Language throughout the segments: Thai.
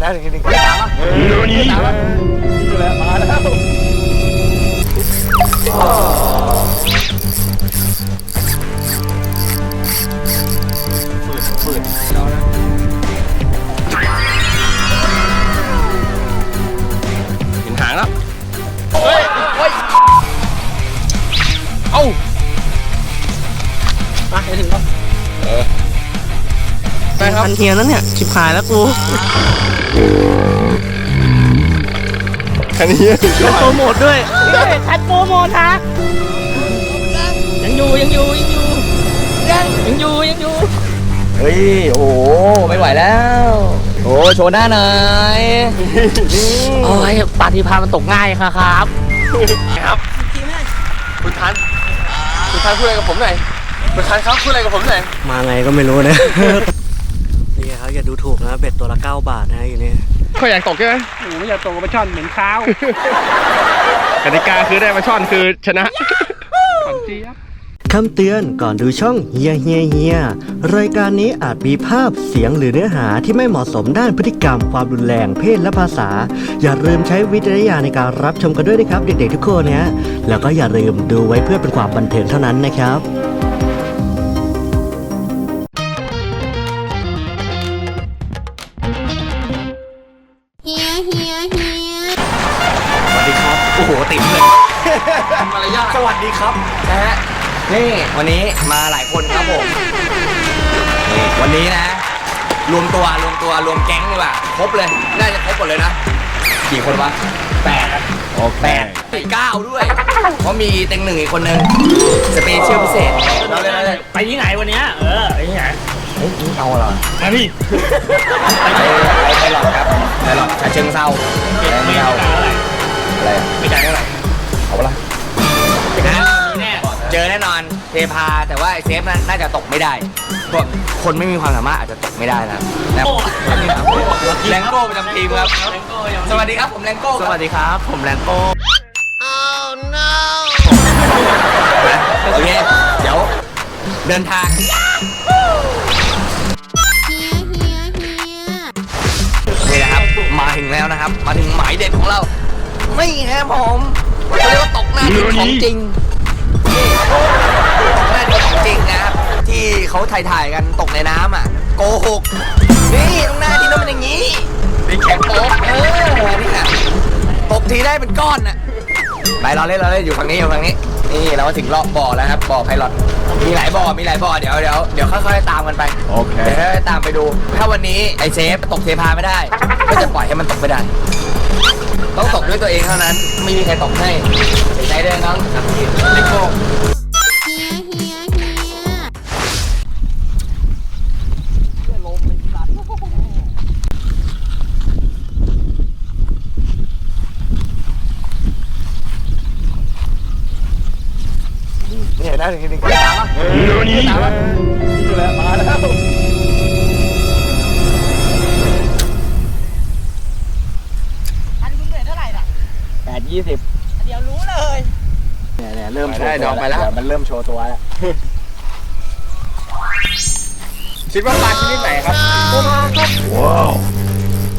เนี่ยนะนี่นี่ตามมาตามมานี่แหละมาแล้วฝืดฝืดเรานะเห็นหางแล้วเฮ้ยเฮ้ยเอ้ามาไปถึงแล้วเออไปครับพันเทียนแล้วเนี่ยชิบหายแล้วกู คันนี้โปรโมทด้วยคัดโปรโมทฮะยังอยู่ยังอยู่ยังอยู่ยังยังอยู่ยังอยู่เฮ้ยโอ้โหไม่ไหวแล้ว โอ้โชว์หน้าหน่อยโอ้ยปฏิภาณมันตกง่ายครับครับคุณทันคุณทันพูดอะไรกับผมหน่อยคุณทันครับพูดอะไรกับผมหน่อยมาไงก็ไม่รู้นะนี่ครับ อย่าดูถูกนะเบ็ดตัวละ 9 บาทนะอยู่นี่เขาอยากตกใช่ไหมหนูไม่อยากตกกับปลาช่อนเหม็นข้าวกติกาคือได้มาช่อนคือชนะขอนเจี๊ยบคำเตือนก่อนดูช่องเฮียเฮียเฮียรายการนี้อาจมีภาพเสียงหรือเนื้อหาที่ไม่เหมาะสมด้านพฤติกรรม ความรุนแรงเพศและภาษา อย่าลืมใช้วิจารณญาณในการรับชมกันด้วยนะครับ เด็กๆทุกคนนะฮะแล้วก็อย่าลืมดูไว้เพื่อเป็นความบันเทิงเท่านั้นนะครับ ครับนะฮะนี่วันนี้มาหลายคนครับผมนี่วันนี้นะ รวมตัวรวมตัวรวมแก๊งดีกว่าครบเลยน่าจะครบหมดเลยนะกี่คนวะแปดโอ้แปดเก้าด้วย เพราะมีเต็งหนึ่งอีกคนนึงสเปเชียลพิเศษเราเลยเราเลยไปที่ไหนวันเนี้ยเออไปที่ไหนเฮ้ยเอาเหรอ มาพี่ไปไปไปหลอดครับไปหลอดชาเชิงเศร้าไปไม่เอาอะไรอะไม่จ่ายเท่าไหร่เอาปะล่ะนะแน่เจอแน่นอนเทพาแต่ว่าไอ้เซฟนั้นน่าจะตกไม่ได้เพราะคนไม่มีความสามารถอาจจะตกไม่ได้นะครับนะครับแรงโก้ประจำทีมครับ สวัสดีครับผมแรงโก้สวัสดีครับ ผมแลนโก้โอเคเดี๋ยวเดินทางเฮียเฮียเฮียนี่นะครับมาถึงแล้วนะครับ มาถึงหมายเด็ดของเรา ไม่ครับผมเขาเรียกว่าตกหน้าดินของจริง นี่ตกหน้าดินของจริงนะครับ ที่เขาถ่ายถ่ายๆกันตกในน้ำอะ โกหก นี่ตรงหน้าดินต้องเป็นอย่างนี้เป็นแข็งโป๊กเออนี่ค่ะตกทีได้เป็นก้อนน่ะ ไปเราเล่นเราเล่นอยู่ฝั่งนี้อยู่ฝั่งนี้ นี่เรามาถึงรอบบ่อแล้วครับบ่อไพลอตมีหลายบ่อมีหลายบ่อเดี๋ยวเดี๋ยวเดี๋ยวค่อยๆตามกันไปโอเคเดี๋ยวให้ตามไปดู ถ้าวันนี้ไอเซฟตกเทพาไม่ได้ ก็จะปล่อยให้มันตกไม่ได้ ต้องตกด้วยตัวเองเท่านั้น ไม่มีใครตกให้เสียใจด้วยน้องครับพี่เลโก้ นี่เห็นไหมถึงถึงตามมาตามมานี่แหละมาแล้วอันนี้คุณเบ็ดเท่าไหร่น่ะแปดยี่สิบเดี๋ยวรู้เลยเนี่ยเนี่ยเริ่มโชว์ตัวไปแล้วมันเริ่มโชว์ตัวแล้วคิดว่าปลาชนิดไหนครับ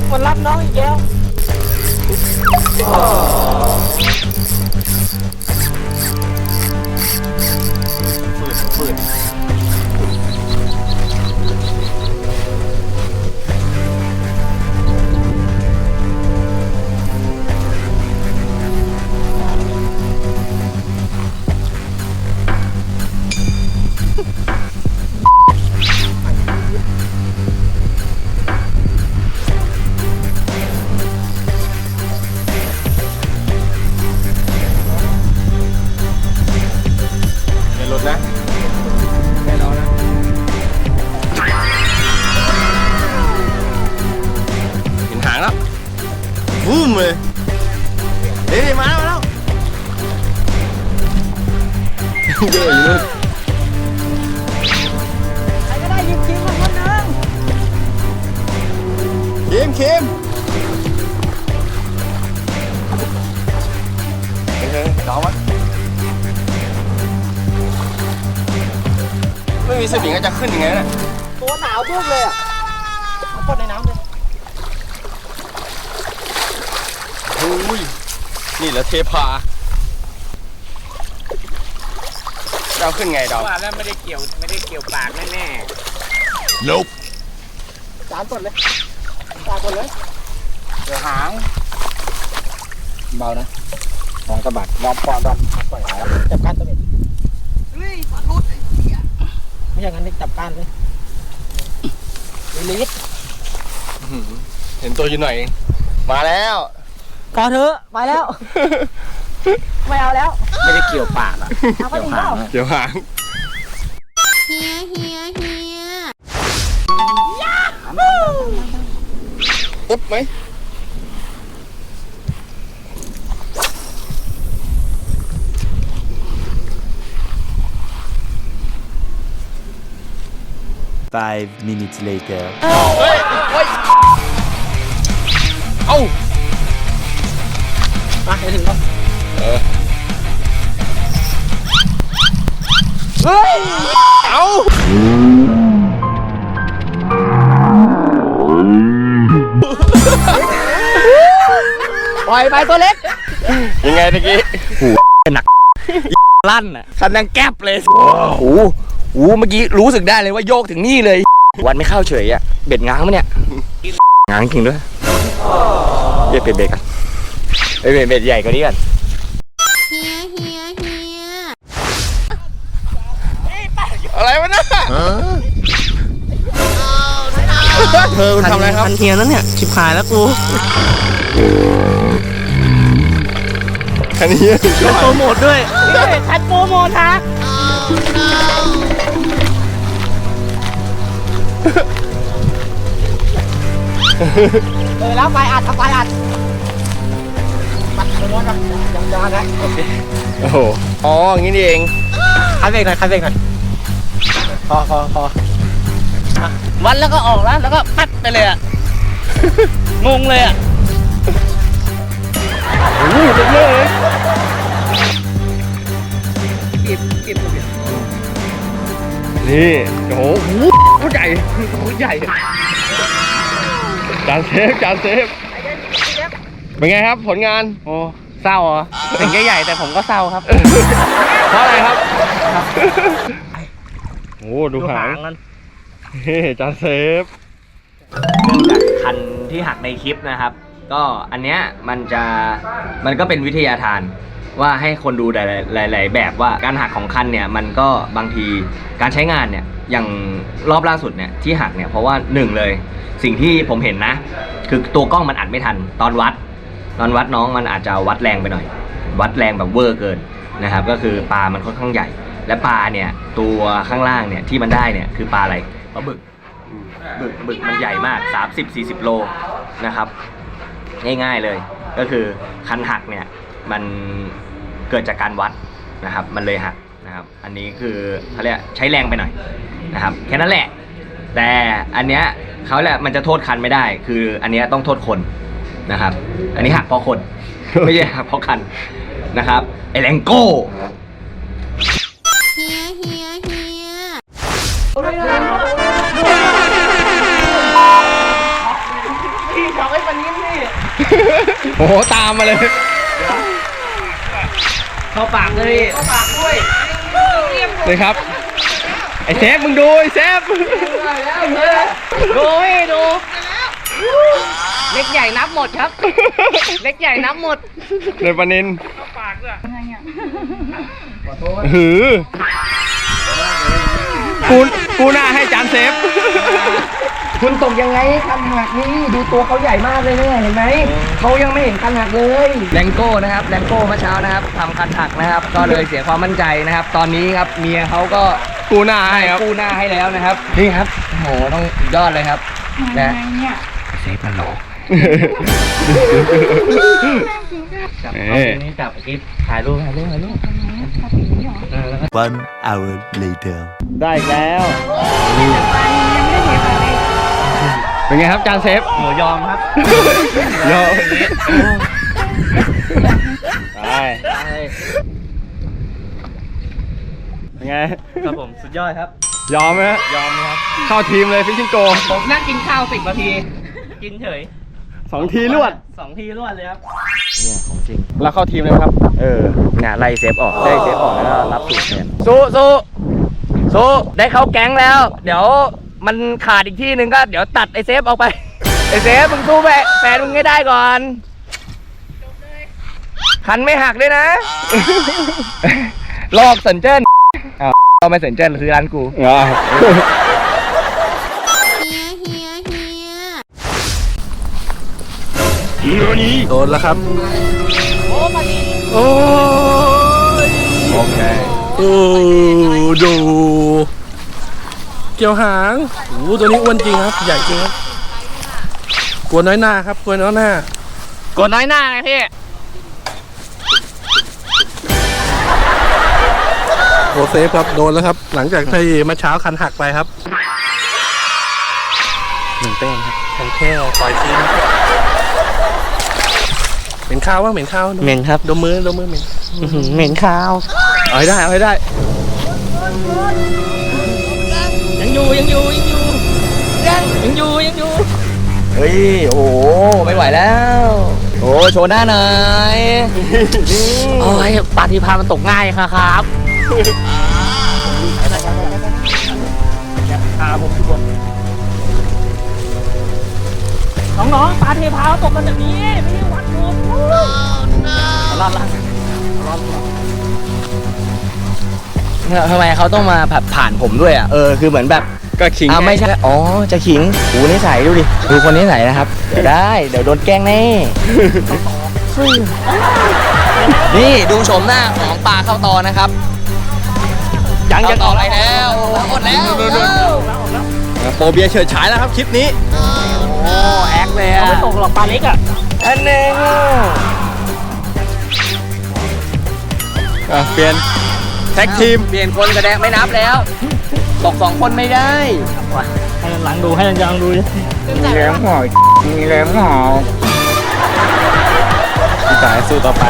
คนรับน้องอีกแล้ว ฝื ไม่มีสวิงก็จะขึ้นยังไงน่ะตัวหนาวบุ้มเลยอะเอาคนในน้ำเลยอุ้ยนี่แหละเทพาดาวขึ้นไงดาวว่าแล้วไม่ได้เกี่ยวไม่ได้เกี่ยวปากแน่จานต้นเลยจานต้นเลยเดี๋ยวหางเบานะมองสะบัดมองปอนดอนปล่อยหางจับก้านตัวเองเฮ้ยปลาทุด ไอ้เหี้ยไม่ใช่งั้นนี่จับก้านเลยลิดเห็นตัวอยู่หน่อยเองมาแล้ว พอเถอะไปแล้ว ไม่เอาแล้ว ไม่ได้เกี่ยวปากอะเอาไปอีกแล้วเกี่ยวหางเฮียเฮียเฮียปุ๊บไหม Five minutes later. เฮ้ยเฮ้ยเอ้ามาไปถึงแล้วเออเฮ้ย เอ้าปล่อยไปตัวเล็ก ยังไงตะกี้ลั่นอะสันดังแก๊บเลยโอ้โหโอ้โหเมื่อกี้รู้สึกได้เลยว่าโยกถึงนี่เลย วันไม่เข้าเฉยอะเบ็ดง้างมั้ยเนี่ย ง้างจริงด้วยเย็ดเป็ดเบ็ดกันเอ้ยเบ็ดเบ็ดใหญ่กว่านี้กันเฮียเฮียเฮียอะไรวะเนี่ยเธอคุณทำอะไรครับทันเทียนนั้นเนี่ยชิบหายแล้วกูคันนี้โปรโมทด้วยทัดโปรโมทฮะ เออแล้วไปอัดเอาไปอัดปัดเลยนะยังยานะโอ้โหอ๋ออย่างนี้นี่เองคันเบรกหน่อยคันเบรกหน่อยพอพอพอวันแล้วก็ออกแล้วแล้วก็ปัดไปเลยอะ งงเลยอะนี่โอ้โหผู้ให ญ่ผู้ใหญ่จานเซฟจานเซฟเป็นไงครับผลงานโอ้เศร้าเหรอถึงจะใหญ่แต่ผมก็เศร้าครับ เพราะอะไรครับโอ้ดูหางมันเฮ้จานเซฟเนื่องจากคันที่หักในคลิปนะครับ ก็อันเนี้ยมันจะมันก็เป็นวิทยาทาน ว่าให้คนดูหลายๆหลาย ๆ แบบว่าการหักของคันเนี่ยมันก็บางทีการใช้งานเนี่ยอย่างรอบล่าสุดเนี่ยที่หักเนี่ยเพราะว่าหนึ่งเลย สิ่งที่ผมเห็นนะ คือตัวกล้องมันอัดไม่ทัน ตอนวัด ตอนวัดน้องมันอาจจะวัดแรงไปหน่อย วัดแรงแบบเวอร์เกินนะครับ ก็คือปลามันค่อนข้างใหญ่ และปลาเนี่ยตัวข้างล่างเนี่ยที่มันได้เนี่ยคือปลาอะไรปลาบึกบึกบึกมันใหญ่มาก 30-40 โลนะครับ ง่ายๆเลย ก็คือคันหักเนี่ยมัน เกิดจากการวัดนะครับ มันเลยหักนะครับ อันนี้คือเขาเรียกใช้แรงไปหน่อยนะครับ แค่นั้นแหละ แต่อันเนี้ยเขาแหละมันจะโทษคันไม่ได้ คืออันเนี้ยต้องโทษคนนะครับ อันนี้หักเพราะคน ไม่ใช่หักเพราะคันนะครับไอแรงโก้เฮียเฮียเฮียโอ้โห ตามมาเลย เข้าปากเลยเข้าปากด้วยเลยครับ ไอ้เซฟมึงดูไอ้เซฟดูให้ดูเล็กใหญ่นับหมดครับ เล็กใหญ่นับหมดเลยปานินหือกูกูหน้าให้จานเซฟ คุณตกยังไงคันหักนี่ดูตัวเขาใหญ่มากเลยเนี่ยเห็นไหมเขายังไม่เห็นคันหักเลยแรงโก้นะครับแรงโก้เมื่อเช้านะครับทำคันหักนะครับ ก็เลยเสียความมั่นใจนะครับ ตอนนี้ครับเมียเขาก็กูหน้าให้ครับกู้หน้าให้แล้วนะครับนี่ครับโอ้โหต้องยอดเลยครับนะเซฟมันหลอกจับเอ๊ะเอาตรงนี้จับกิฟถ่ายรูปถ่ายรูปถ่ายรูป One hour later. ได้อีกแล้ว เป็นไงครับจานเซฟหมูยอมครับโยไปเป็นไงครับผมสุดยอดครับ ยอมไหมฮะยอมครับเข้าทีมเลยฟิชชิงโกผมนั่งกินข้าวสิบนาที กินเฉยสองทีรวดสองทีรวดเลยครับเนี่ยของจริงแล้วเข้าทีมเลยครับ เออเนี่ยไล่เซฟออกไล่เซฟออกแล้วก็รับสูตรแทนสู้สู้สู้ได้เข้าแก๊งแล้ว เดี๋ยว มันขาดอีกที่หนึ่งก็เดี๋ยวตัดไอเซฟออกไป ไอเซฟมึงสู้แฟนแฟนมึงให้ได้ก่อนคันไม่หักด้วยนะ รอบสัญเจิ้นอ้าวเราไม่สัญเจิ้นคือร้านกูเฮียเฮียเฮียโดนแล้วครับ โอเค โอ้ดู เกี่ยวหางโอ้โหตัวนี้อ้วนจริงครับ ใหญ่จริงครับ กลัวน้อยหน้าครับ กลัวน้อยหน้า กดน้อยหน้าไงพี่ โอเซฟครับ โดนแล้วครับ หลังจากที่เมื่อเช้าคันหักไปครับ หนึ่งแต้มครับแข่งแค่ปล่อยทิ้งเหม็นข้าวว่าเหม็นข้าวเหม็นครับดมมือดมมือเหม็น เหม็นข้าว เอาให้ได้ เอาให้ได้ยัง อยู่ยังอยู่ยังอยู่ยังยังอยู่ยังอยู่เฮ้ยโอ้โหไม่ไหวแล้ว โอ้โชว์หน้าหน่อยโอ้ยปฏิภาณมันตกง่ายค่ะครับน้องๆปลาเทพาตกกันแบบนี้ ไม่ได้วัดรูรอดละเนี่ย ทำไมเขาต้องมาแบบผ่านผมด้วยอะเออคือเหมือนแบบก็ขิงอ่าไม่ใช่อ๋อจะขิงหูนิสัยดูดิดูคนนิสัยนะครับเดี๋ยวได้เดี๋ยวโดนแกล้งแน่นี่ดูชมหน้าของปลาเข้าตอนะครับยังยังต่ออะไรแล้วหมดแล้วโปรเบียร์เฉิดฉายแล้วครับคลิปนี้โอ้แอคเลยเอาอะไปตกหรอกปลาเล็กอะอันหนึ่งอะเปลี่ยน แท็กทีมเปลี่ยนคนกระแดะไม่นับแล้วตกสองคนไม่ได้ให้หลังดูให้หลังดูมีแรงหอยมีแรงหอพี่ต่ายสู้ต่อไป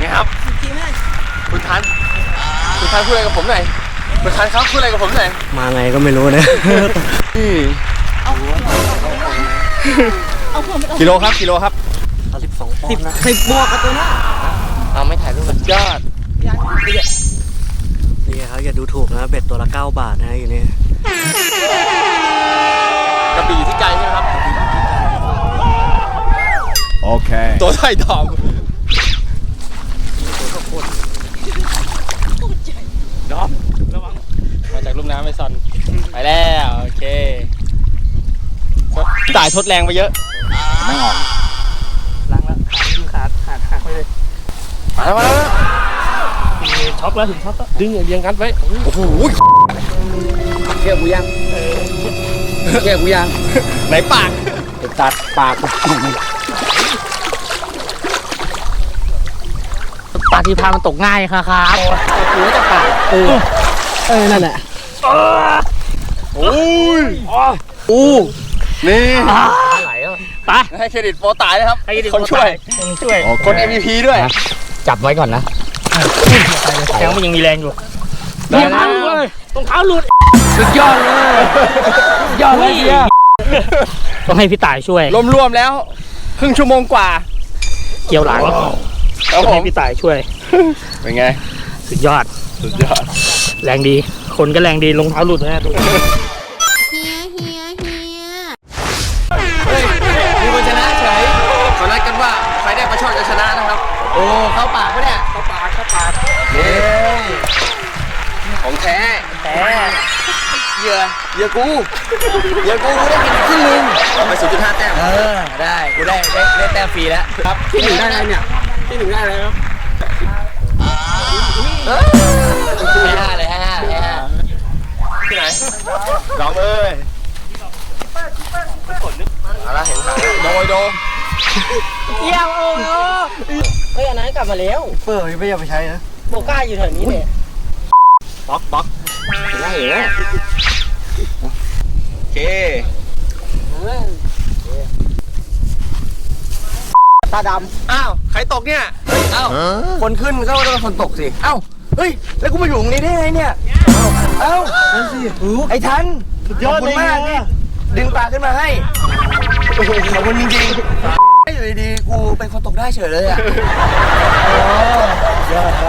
นี่ครับคุณทัน คุณทันพูดอะไรกับผมหน่อยคุณทันครับพูดอะไรกับผมหน่อยมาไงก็ไม่รู้นะกิโลครับกิโลครับสิบสองปอนด์นะสิบบวกกับตัวนี้เอาไม่ถ่ายรูปสุดยอดนี่ครับอย่าดูถูกนะเบ็ดตัวละ9บาทนะอยู่นี่กระบี่อยู่ที่ใจใช่ไหมครับ Okay. ตัวไถ่ทองดอมระวัง มา จากลุ่มน้ำไม่ซอน ไปแล้ว โอเคจ่ายทดแรงไปเยอะ ไม่ออกหลังแล้วขาดูขาขาหักไปเลยมาแล้วมาแล้วช็อกแล้วถึงช็อกแล้วดึงอย่างเดียงกันไว้โอ้โหเชื่อกูยังเชื่อกูยังไหนปากตัดปากปลาทีพามันตกง่ายค่ะครับกูจะปากเออนั่นแหละ อู้นี่ไหลอะไปให้เครดิตโปรตายเลยครับให้ดีคนช่วยคนช่วยคน MVP ด้วย จับไว้ก่อนนะแกมันยังมีแรงอยู่ได้รองแล้เท้าวหลุดรองเท้าหลุดสุดยอดเลยสุดยอดเลยเนี่ยต้องให้พี่ต่ายช่วยรวมๆแล้ว ครึ่งชั่วโมงกว่า เกี่ยวหลังครับต้องผให้มพี่ต่ายช่วยเป็นไง สุดยอด สุดยอด แรงดี คนก็แรงดีรองเท้าหลุดนะดูเฮียเฮียเฮียเฮ้ยมีคนชนะเฉยขอนัดกันว่าใครได้ประชดจะชนะนะครับ โอ้เข้าปากปะเนี่ยเข้าปากเข้าปากเย้ของแท้แต่เหยื่อเหยื่อกูเหยื่อกูกูได้กินครึ่งหนึงเอาไปศูนย์จุดห้าแต้มเออได้กูได้ได้ได้แต้มฟรีแล้วครับที่หนึ่งได้อะไรเนี่ยที่หนึ่งได้อะไรครับให้ห้าเลยให้ห้าให้ห้า ที่ไหนลองเอ้ยเอาละเห็นหางแล้วโดยโดยเยี่ยมโอ้โหเฮ้ยอันนั้นกลับมาแล้วเปิดไม่อยากไปใช้นะโบก้าอยู่แถวนี้เนี่ยป๊อกป๊อกเห็นแล้วเห็นแล้วโอเคตาดำอ้าวใครตกเนี่ยเฮ้ยอ้าวคนขึ้นก็ต้องเป็นคนตกสิเอ้าเฮ้ยแล้วกูมาอยู่ตรงนี้ได้ไงเนี่ย เอ้าเอ้าไอ้ทันขอบคุณมากที่ดึงปลาขึ้นมาให้โอ้โหขอบคุณจริงๆอยู่ดีๆกูเป็นคนตกได้เฉยเลยอะ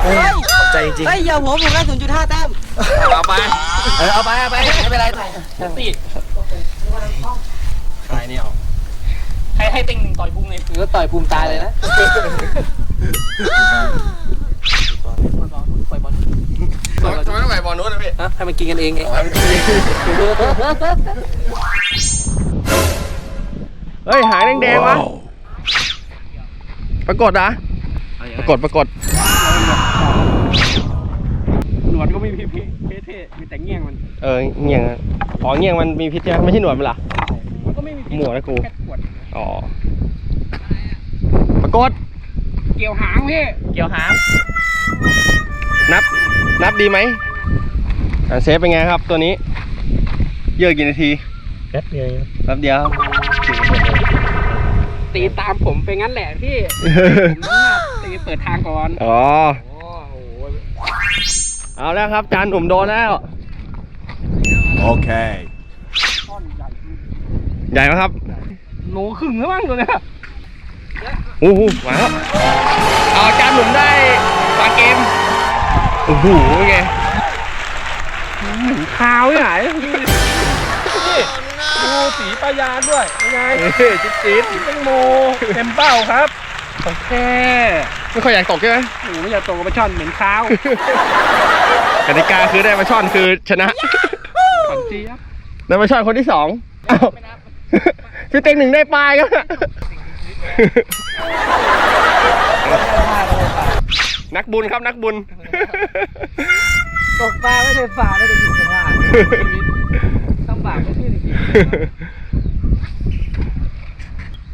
โอ้ยขอบใจจริงเฮ้ยอย่าผมผมได้ศูนย์จุดห้าแต้มเอาไปเออเอาไปเอาไปไม่เป็นไรติดใครเนี่ยให้ให้ติงต่อยพุงเลยก็ต่อยพุงตายเลยนะปล่อยบอล ทำไมต้องไปบอลนู้นนะพี่ฮะให้มันกินกันเองไงเฮ้ย หางแดงๆวะปรากฏอะปรากฏปรากฏหนวดก็ไม่มีพิษเท่ๆมีแต่เงี้ยงมัน เออเงี้ยงอะอ๋อเงี้ยงมันมีพิษใช่ไหมไม่ใช่หนวดมันเหรอมันก็ไม่มีพิษหมวกนะกูแค่ขวดอ๋อปรากฏเกี่ยวหางพี่ เกี่ยวหาง นับ นับดีไหมอะเซฟเป็นไงครับตัวนี้ เยอะกี่นาทีแป๊บเดียวแป๊บเดียวตีตามผมไปงั้นแหละพี่ ผมน่าตีเปิดทางก่อน อ๋อเอาแล้วครับจานหนุ่มโดนแล้ว Okay. ใหญ่ไหมครับโลครึ่งแล้วมั้งตัวเนี้ยโอ้โหมาแล้วเอาจานหนุ่มได้ปลาเกม โอ้โหเป็นไงเหมือนคาวที่ไหนดูสีปลายานด้วยยังไงจิ๊ดจิ๊ดแตงโมเต็มเป้าครับโอเคไม่ค่อยอยากตกใช่ไหมหนูไม่อยากตกกับปลาช่อนเหม็นข้าวกติกาคือได้มาช่อนคือชนะขอนเจี๊ยบได้มาช่อนคนที่สองอ้าวพี่เต็งหนึ่งได้ปลายก็ นักบุญครับนักบุญ ตกปลาไม่ใช่ฝ่าไม่ได้อยู่กับว่าต้องบากไม่ขึ้นจริงๆ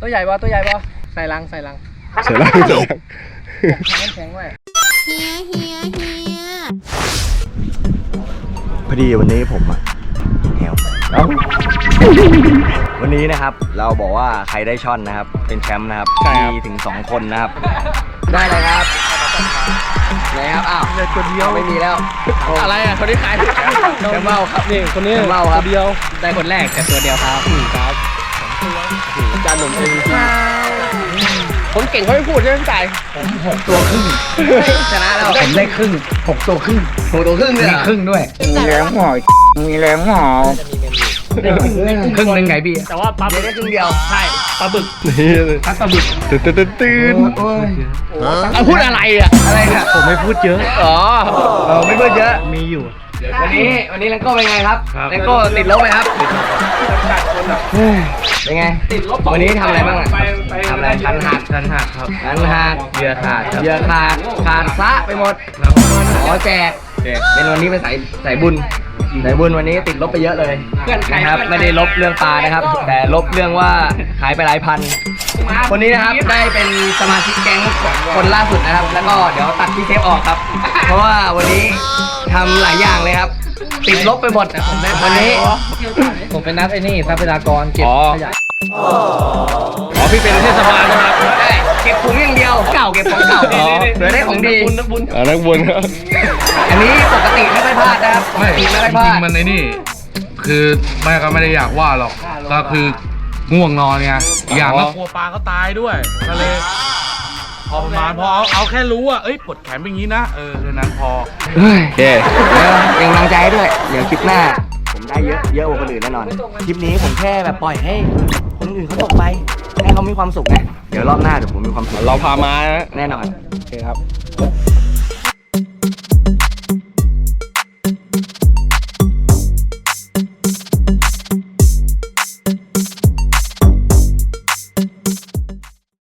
ตัวใหญ่ปะตัวใหญ่ปะใส่ลังใส่ลังเสียแล้วเสียแล้วน้ำแข็งไว้เฮียเฮียเฮียพอดีวันนี้ผมอะแหววันนี้นะครับเราบอกว่าใครได้ช่อนนะครับ เป็นแชมป์นะครับใช่ครับมีถึง 2 คนนะครับ ได้เลยครับ ไหนครับ อ้าวเลยตัวเดียวไม่มีแล้ว อะไรอะคนที่ขายแชมป์เมาครับนี่คนนี้แชมป์เมาครับตัวเดียวได้คนแรกแต่ตัวเดียวครับครับจานหนุ่มเองคนเก่งเขาไม่พูดใช่ไหมพี่ไก่ชนะแล้วผมได้ครึ่งหกตัวครึ่งหกตัวครึ่งเลยเหรอครึ่งด้วยมีแรงหอมีแรงหอ ครึ่งหนึ่งไงพี่แต่ว่าปลาเดี๋ยวได้ครึ่งเดียวใช่ปลาบึกนี่พัดปลาบึกตื่นตื่นตื่นตื่นโอ้ยเอาพูดอะไรอะอะไรเนี่ยผมไม่พูดเยอะอ๋อเออไม่เพิ่มเยอะมีอยู่วันนี้วันนี้แลงโก้เป็นไงครับแลงโก้ติดลบไหมครับเป็นไงติดลบวันนี้ทำอะไรบ้างอะทำอะไรคันหักคันหักครับคันหักเหยื่อขาดครับเหยื่อขาดขาดซะไปหมดขอแจกเป็นวันนี้เป็นสายสายบุญ สายบุญวันนี้ติดลบไปเยอะเลยนะครับไม่ได้ลบเรื่องปลานะครับ แต่ลบเรื่องว่าหายไปหลายพัน คนนี้นะครับได้เป็นสมาชิกแก๊งคนล่าสุดนะครับ แล้วก็เดี๋ยวตัดพี่เทปออกครับ เพราะว่าวันนี้ทำหลายอย่างเลยครับ ติดลบไปหมดวันนี้ ผมเป็นนักไอ้นี่ทรัพยากรเก็บอ๋อขยะ อ๋อพี่เป็นเทศบาลนะครับได้เก็บถุงอย่างเดียว เก่าเก็บของเก่าอ๋อเหลือได้ของดี นักบุญอ่านักบุญครับอันนี้ปกติไม่ค่อยพลาดนะครับปกติไม่ค่อยพลาจริดงๆมันในนี่ คือแม่ก็ไม่ได้อยากว่าหรอก ก็คือง่วงนอนไงอีกอย่างก็กลัวปลาเขาตายด้วยก็เลยพอประมาณพอเอาเอาแค่รู้ว่าเอ้ยปวดแขนเป็นอย่างนี้นะเออเท่านั้นพอ โอเคแล้วเป็นกำลังใจให้ด้วย เดี๋ยวคลิปหน้า ผมได้เยอะเยอะกว่าคนอื่นแน่นอน คลิปนี้ผมแค่แบบปล่อยให้ คนอื่นเขาตกไป ให้เขามีความสุขไง เดี๋ยวรอบหน้าเดี๋ยวผมมีความสุข เราพามานะแน่นอน โอเคครับ